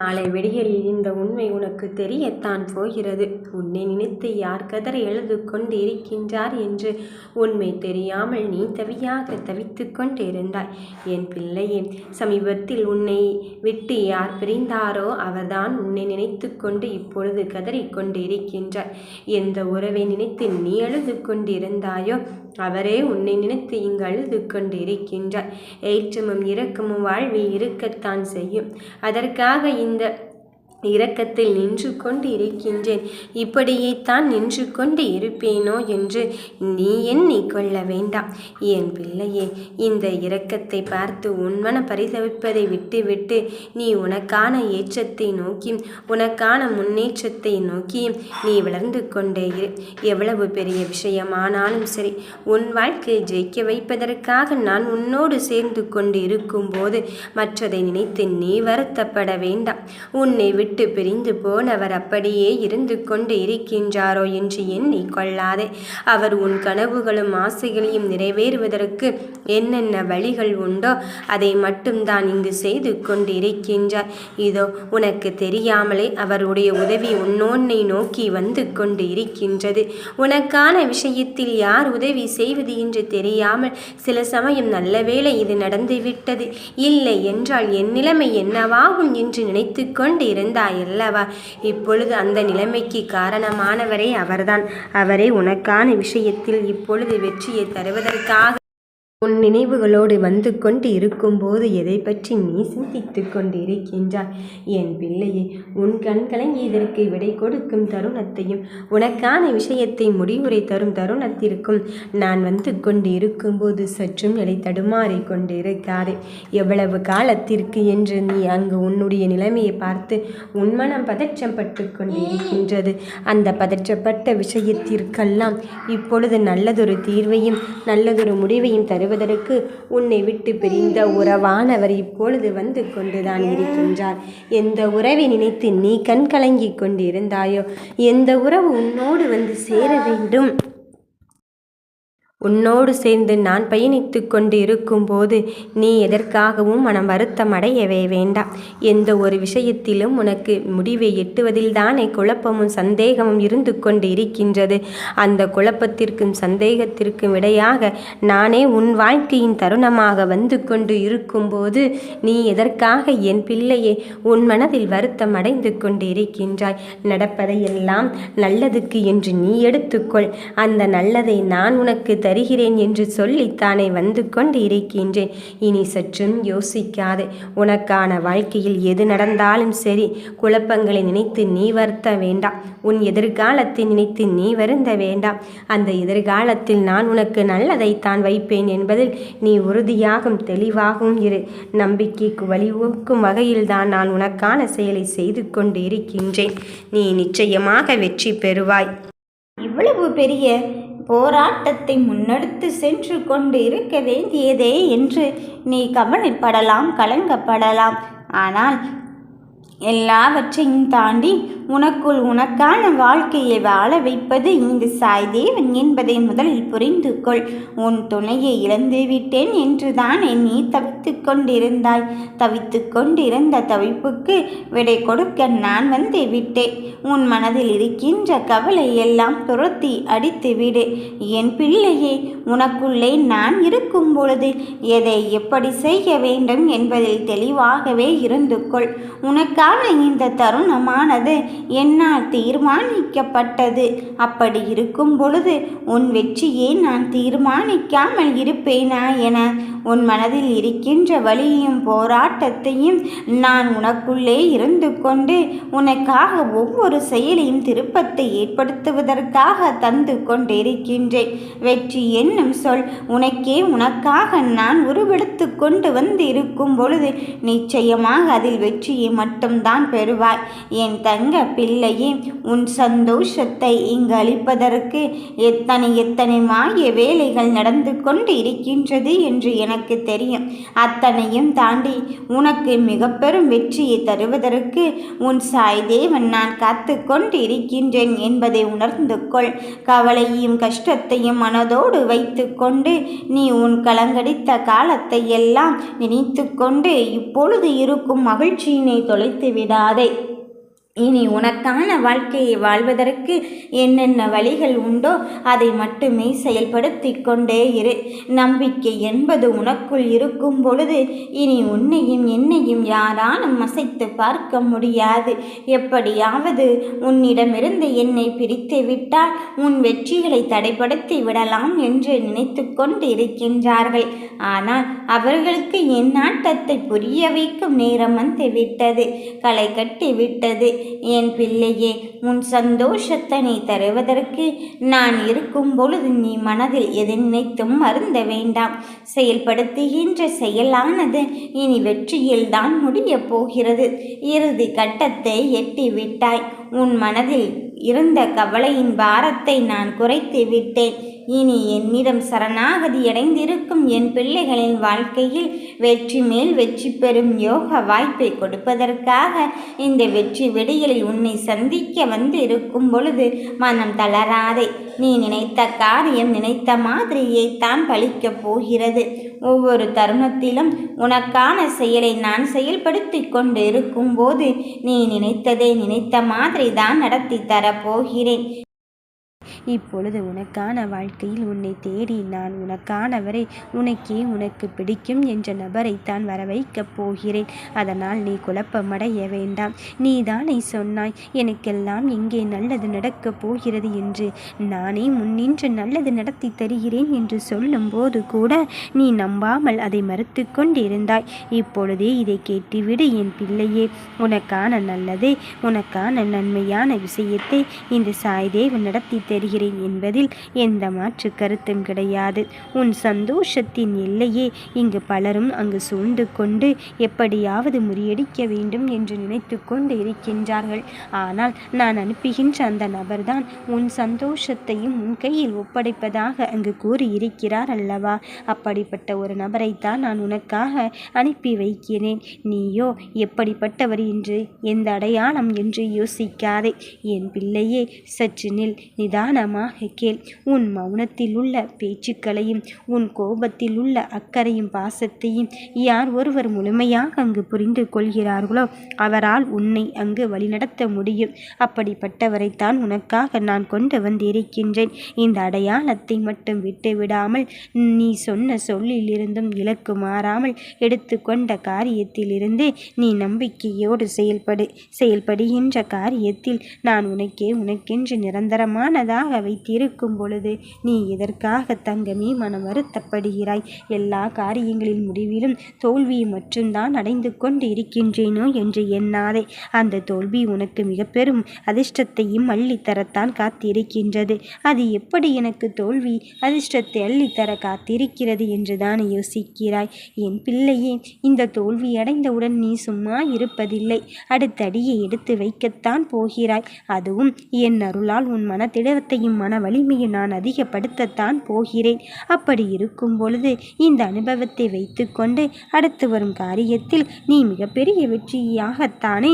நாளை விடியலில் இந்த உண்மை உனக்கு தெரியத்தான் போகிறது. உன்னை நினைத்து யார் கதற எழுது கொண்டு இருக்கின்றார் என்று உண்மை தெரியாமல் நீ தவியாக தவித்துக் கொண்டிருந்தாய். என் பிள்ளையே சமீபத்தில் உன்னை விட்டு யார் பிரிந்தாரோ அவர்தான் உன்னை நினைத்து கொண்டு இப்பொழுது கதறிக் கொண்டு இருக்கின்றார் எந்த உறவை நினைத்து நீ அழுது கொண்டிருந்தாயோ அவரே உன்னை நினைத்து இங்கு அழுது கொண்டு இருக்கின்றார் ஏற்றமும் இரக்கமும் வாழ்வில் இருக்கத்தான் செய்யும். அதற்காக இந்த இரக்கத்தில் நின்று கொண்டு இருக்கின்றேன். இப்படியே தான் நின்று கொண்டு இருப்பேனோ என்று நீ எண்ணிக் கொள்ள வேண்டாம். என் பிள்ளையே இந்த இரக்கத்தை பார்த்து உன்மன பரிதவிப்பதை விட்டுவிட்டு நீ உனக்கான ஏற்றத்தை நோக்கி உனக்கான முன்னேற்றத்தை நோக்கி நீ வளர்ந்து கொண்டே இரு. எவ்வளவு பெரிய விஷயமானாலும் சரி உன் வாழ்க்கையை ஜெயிக்க வைப்பதற்காக நான் உன்னோடு சேர்ந்து கொண்டு இருக்கும்போது மற்றதை நினைத்து நீ வருத்தப்பட வேண்டாம். உன்னை விட்டு விட்டு பிரிந்து போனவர் அப்படியே இருந்து கொண்டு இருக்கின்றாரோ என்று எண்ணி கொள்ளாதே. அவர் உன் கனவுகளும் ஆசைகளையும் நிறைவேறுவதற்கு என்னென்ன வழிகள் உண்டோ அதை மட்டும்தான் இங்கு செய்து கொண்டு இருக்கின்றார் இதோ உனக்கு தெரியாமலே அவருடைய உதவி உன்னோன்னை நோக்கி வந்து கொண்டு இருக்கின்றது. உனக்கான விஷயத்தில் யார் உதவி செய்வது என்று தெரியாமல் சில சமயம் நல்ல வேளை இது நடந்துவிட்டது. இல்லை என்றால் என் நிலைமை என்னவாகும் என்று நினைத்து கொண்டு இருந்தார் அல்லவா? இப்பொழுது அந்த நிலைமைக்கு காரணமானவரே அவர்தான். அவரே உனக்கான விஷயத்தில் இப்பொழுது வெற்றியை தருவதற்காக உன் நினைவுகளோடு வந்து கொண்டு இருக்கும்போது எதை பற்றி நீ சிந்தித்து கொண்டிருக்கின்றாய்? என் பிள்ளையே உன் கண்களை இதற்கு விடை கொடுக்கும் தருணத்தையும் உனக்கான விஷயத்தை முடிவுரை தரும் தருணத்திற்கும் நான் வந்து கொண்டு இருக்கும்போது சற்றும் நிலை தடுமாறி கொண்டிருக்காதே. எவ்வளவு காலத்திற்கு என்று நீ அங்கு உன்னுடைய நிலைமையை பார்த்து உன் மனம் பதற்றம் பட்டு கொண்டிருக்கின்றது. அந்த பதற்றப்பட்ட விஷயத்திற்கெல்லாம் இப்பொழுது நல்லதொரு தீர்வையும் நல்லதொரு முடிவையும் தரு வருவதற்கு உன்னை விட்டு பிரிந்த உறவானவர் இப்பொழுது வந்து கொண்டுதான் இருக்கின்றார். எந்த உறவை நினைத்து நீ கண் கலங்கிக் கொண்டிருந்தாயோ எந்த உறவு உன்னோடு வந்து சேர வேண்டும்? உன்னோடு சேர்ந்து நான் பயணித்து கொண்டு இருக்கும்போது நீ எதற்காகவும் மனம் வருத்தம் அடையவே வேண்டாம். எந்த ஒரு விஷயத்திலும் உனக்கு முடிவை எட்டுவதில் தானே குழப்பமும் சந்தேகமும் இருந்து கொண்டு இருக்கின்றது அந்த குழப்பத்திற்கும் சந்தேகத்திற்கும் இடையாக நானே உன் வாழ்க்கையின் தருணமாக வந்து கொண்டு இருக்கும்போது நீ எதற்காக என் பிள்ளையே உன் மனதில் வருத்தம் அடைந்து கொண்டு இருக்கின்றாய் நடப்பதையெல்லாம் நல்லதுக்கு என்று நீ எடுத்துக்கொள். அந்த நல்லதை நான் உனக்கு தருகிறேன் என்று சொல்லித்தானே வந்து கொண்டு இருக்கின்றேன். இனி சற்றும் யோசிக்காதே. உனக்கான வாழ்க்கையில் எது நடந்தாலும் சரி குழப்பங்களை நினைத்து நீ வருத்த வேண்டாம். உன் எதிர்காலத்தை நினைத்து நீ வருந்த வேண்டாம். அந்த எதிர்காலத்தில் நான் உனக்கு நல்லதைத்தான் வைப்பேன் என்பதில் நீ உறுதியாகும் தெளிவாகவும் இரு. நம்பிக்கைக்கு வழிவகுக்கும் வகையில் தான் நான் உனக்கான செயலை செய்து கொண்டு இருக்கின்றேன் நீ நிச்சயமாக வெற்றி பெறுவாய். இவ்வளவு பெரிய போராட்டத்தை முன்னெடுத்து சென்று கொண்டு இருக்க வேண்டியதே என்று நீ கவலைப்படலாம் கலங்கப்படலாம். ஆனால் எல்லாவற்றையும் தாண்டி உனக்குள் உனக்கான வாழ்க்கையை வாழ வைப்பது இந்த சாய்தேவன் என்பதை முதலில் புரிந்து கொள். உன் துணையை இழந்து விட்டேன் என்றுதான் நீ தவித்து கொண்டிருந்தாய். தவித்து கொண்டிருந்த தவிப்புக்கு விடை கொடுக்க நான் வந்து விட்டேன். உன் மனதில் இருக்கின்ற கவலை எல்லாம் துரத்தி அடித்து விடு. என் பிள்ளையே உனக்குள்ளே நான் இருக்கும் பொழுது எதை எப்படி செய்ய வேண்டும் என்பதில் தெளிவாகவே இருந்து கொள். உனக்கான இந்த தருணமானது? என்னால் தீர்மானிக்கப்பட்டது. அப்படி இருக்கும் பொழுது உன் வெற்றியை நான் தீர்மானிக்காமல் இருப்பேனா என உன் மனதில் இருக்கின்ற வழியையும் போராட்டத்தையும் நான் உனக்குள்ளே இருந்து கொண்டு உனக்காக ஒவ்வொரு செயலையும் திருப்பத்தை ஏற்படுத்துவதற்காக தந்து கொண்டிருக்கின்றேன். வெற்றி என்னும் சொல் உனக்கே உனக்காக நான் உருவெடுத்து கொண்டு வந்து இருக்கும் பொழுது நிச்சயமாக அதில் வெற்றியை மட்டும்தான் பெறுவாய். என் தங்க பிள்ளையே உன் சந்தோஷத்தை இங்கு அளிப்பதற்கு எத்தனை எத்தனை மாய வேலைகள் நடந்து கொண்டு இருக்கின்றது என்று எனக்கு எனக்கு தெரியும். அத்தனையும் தாண்டி உனக்கு மிக பெரும் வெற்றியை தருவதற்கு உன் சாய் தேவன் நான் காத்து கொண்டு இருக்கின்றேன் என்பதை உணர்ந்து கொள். கவலையும் கஷ்டத்தையும் மனதோடு வைத்து கொண்டு நீ உன் கலங்கடித்த காலத்தை எல்லாம் நினைத்து கொண்டு இப்பொழுது இருக்கும் மகிழ்ச்சியினை தொலைத்து விடாதே. இனி உனக்கான வாழ்க்கையை வாழ்வதற்கு என்னென்ன வழிகள் உண்டோ அதை மட்டுமே செயல்படுத்தி கொண்டே இரு. நம்பிக்கை என்பது உனக்குள் இருக்கும் பொழுது இனி உன்னையும் என்னையும் யாராலும் அசைத்து பார்க்க முடியாது. எப்படியாவது உன்னிடமிருந்து என்னை பிரித்து விட்டால் உன் வெற்றிகளை தடைப்படுத்தி விடலாம் என்று நினைத்து கொண்டு இருக்கின்றார்கள் ஆனால் அவர்களுக்கு என் ஆட்டத்தை புரிய வைக்கும் நேரம் வந்து விட்டது. களை கட்டி விட்டது. என் பிள்ளையே உன் சந்தோஷத்தை நீ தருவதற்கு நான் இருக்கும் பொழுது நீ மனதில் எது நினைத்தும் மருந்த வேண்டாம். செயல்படுத்துகின்ற செயலானது இனி வெற்றியில்தான் முடியப் போகிறது. இறுதி கட்டத்தை எட்டி விட்டாய் உன் மனதில் இருந்த கவலையின் பாரத்தை நான் குறைத்து விட்டேன். இனி என்னிடம் சரணாகதி அடைந்திருக்கும் என் பிள்ளைகளின் வாழ்க்கையில் வெற்றி மேல் வெற்றி பெறும் யோக வாய்ப்பை கொடுப்பதற்காக இந்த வெற்றி வெடிகளில் உன்னை சந்திக்க வந்து இருக்கும் பொழுது மனம் தளராதே. நீ நினைத்த காரியம் நினைத்த மாதிரியே தான் பலிக்கப் போகிறது. ஒவ்வொரு தருணத்திலும் உனக்கான செயலை நான் செயல்படுத்தி கொண்டு இருக்கும்போது நீ நினைத்ததை நினைத்த மாதிரி தான் நடத்தி தரப்போகிறேன். இப்பொழுது உனக்கான வாழ்க்கையில் உன்னை தேடி நான் உனக்கானவரை உனக்கே உனக்கு பிடிக்கும் என்ற நபரை வர வைக்கப் போகிறேன். அதனால் நீ குழப்பமடைய வேண்டாம். நீதானே சொன்னாய் எனக்கெல்லாம் இங்கே நல்லது நடக்கப் போகிறது என்று. நானே முன்னின்று நல்லது நடத்தி தருகிறேன் என்று சொல்லும்போது கூட நீ நம்பாமல் அதை மறுத்து கொண்டிருந்தாய். இப்பொழுதே இதை கேட்டுவிடு என் பிள்ளையே. உனக்கான நல்லதே உனக்கான நன்மையான விஷயத்தை இந்த சாய்தேவன் நடத்தி தருகிறேன் என்பதில் எந்த மாற்று கருத்தும் கிடையாது. உன் சந்தோஷத்தின் எல்லையே இங்கு பலரும் அங்கு சூழ்ந்து கொண்டு எப்படியாவது முறியடிக்க வேண்டும் என்று நினைத்து கொண்டு இருக்கின்றார்கள். ஆனால் நான் அனுப்புகின்ற அந்த நபர்தான் உன் சந்தோஷத்தையும் உன் கையில் ஒப்படைப்பதாக அங்கு கூறியிருக்கிறார் அல்லவா? அப்படிப்பட்ட ஒரு நபரைத்தான் நான் உனக்காக அனுப்பி வைக்கிறேன். நீயோ எப்படிப்பட்டவர் என்று எந்த அடையாளம் என்று யோசிக்காதே. என் பிள்ளையே சற்று நில். நிதானமாக கேள். உன் மௌனத்தில் உள்ள பேச்சுக்களையும் உன் கோபத்தில் உள்ள அக்கறையும் பாசத்தையும் யார் ஒருவர் முழுமையாக அங்கு புரிந்து கொள்கிறார்களோ அவரால் உன்னை அங்கு வழிநடத்த முடியும். அப்படிப்பட்டவரைத்தான் உனக்காக நான் கொண்டு வந்திருக்கின்றேன். இந்த அடையாளத்தை மட்டும் விட்டு விடாமல் நீ சொன்ன சொல்லிலிருந்தும் இலக்கு மாறாமல் எடுத்துக்கொண்ட காரியத்திலிருந்து நீ நம்பிக்கையோடு செயல்படு செயல்படுகின்ற காரியத்தில் நான் உனக்கே உனக்கென்று நிரந்தரமானதாக வைத்திருக்கும் பொழுது நீ எதற்காக தங்கமே மனம் வருத்தப்படுகிறாய்? எல்லா காரியங்களின் முடிவிலும் தோல்வியை மட்டும்தான் அடைந்து கொண்டு இருக்கின்றேனோ என்று எண்ணாதே. அந்த தோல்வி உனக்கு மிக பெரும் அதிர்ஷ்டத்தையும் அள்ளித்தரத்தான் காத்திருக்கின்றது. அது எப்படி எனக்கு தோல்வி அதிர்ஷ்டத்தை அள்ளித்தர காத்திருக்கிறது என்றுதான் யோசிக்கிறாய். என் பிள்ளையே இந்த தோல்வி அடைந்தவுடன் நீ சும்மா இருப்பதில்லை. அடுத்தடியை எடுத்து வைக்கத்தான் போகிறாய். அதுவும் என் அருளால் உன் மனதிடத்தையும் மன வலிமையும் நான் அதிகப்படுத்தத்தான் போகிறேன். அப்படி இருக்கும் பொழுது இந்த அனுபவத்தை வைத்துக்கொண்டு அடுத்து வரும் காரியத்தில் நீ மிகப்பெரிய வெற்றியாகத்தானே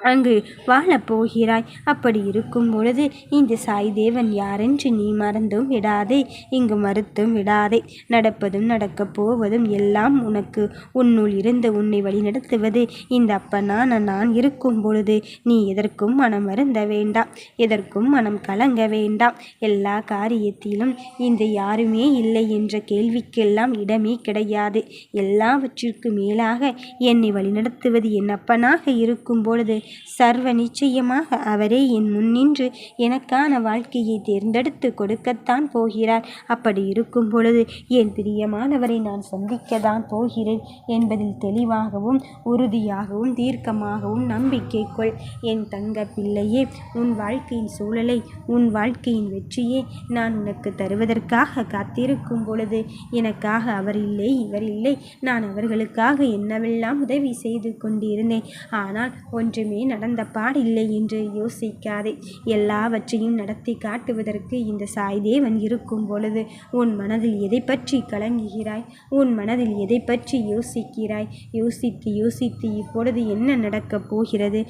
அங்கு வாழப் போகிறாய் அப்படி இருக்கும் பொழுது இந்த சாய் தேவன் யாரென்று நீ மறந்தும் விடாதே இங்கு மறுத்தும் விடாதே. நடப்பதும் நடக்கப் போவதும் எல்லாம் உனக்கு. உன்னுள் இருந்து உன்னை வழிநடத்துவது இந்த அப்பனான நான் இருக்கும் பொழுது நீ எதற்கும் மனம் வருந்த வேண்டாம் எதற்கும் மனம் கலங்க வேண்டாம். எல்லா காரியத்திலும் இந்த யாருமே இல்லை என்ற கேள்விக்கெல்லாம் இடமே கிடையாது. எல்லாவற்றிற்கும் மேலாக என்னை வழிநடத்துவது என் அப்பனாக இருக்கும் பொழுது சர்வ நிச்சயமாக அவரே என் முன்னின்று எனக்கான வாழ்க்கையை தேர்ந்தெடுத்து கொடுக்கத்தான் போகிறார். அப்படி இருக்கும் பொழுது என் பிரியமானவரை நான் சந்திக்கத்தான் போகிறேன் என்பதில் தெளிவாகவும் உறுதியாகவும் தீர்க்கமாகவும் நம்பிக்கை கொள் என் தங்க பிள்ளையே உன் வாழ்க்கையின் சூழலை உன் வாழ்க்கையின் வெற்றியை நான் உனக்கு தருவதற்காக காத்திருக்கும் பொழுது எனக்காக அவர் இல்லை இவர் இல்லை. நான் அவர்களுக்காக என்னவெல்லாம் உதவி செய்து கொண்டிருந்தேன். ஆனால் ஒன்றுமே ஏற்கனவே நடந்த பாடில்லை என்று யோசிக்காதே. எல்லாவற்றையும் நடத்தி காட்டுவதற்கு இந்த சாய்தேவன் இருக்கும் பொழுது உன் மனதில் எதை பற்றி கலங்குகிறாய்? உன் மனதில் எதை பற்றி யோசிக்கிறாய்? யோசித்து யோசித்து இப்பொழுது என்ன நடக்கப் போகிறது?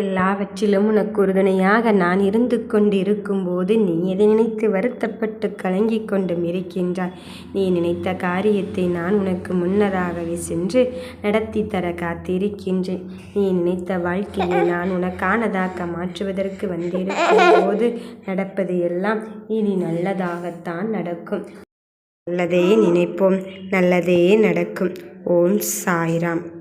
எல்லாவற்றிலும் உனக்கு உறுதுணையாக நான் இருந்து கொண்டு இருக்கும்போது நீ எதை நினைத்து வருத்தப்பட்டு கலங்கிக் கொண்டும் இருக்கின்றாய்? நீ நினைத்த காரியத்தை நான் உனக்கு முன்னதாகவே சென்று நடத்தி தர காத்திருக்கின்றேன். நீ நினைத்த வாழ்க்கையை நான் உனக்கானதாக மாற்றுவதற்கு வந்திருக்கும் போது நடப்பது எல்லாம் இனி நல்லதாகத்தான் நடக்கும். நல்லதே நினைப்போம். நல்லதே நடக்கும். ஓம் சாய்ராம்.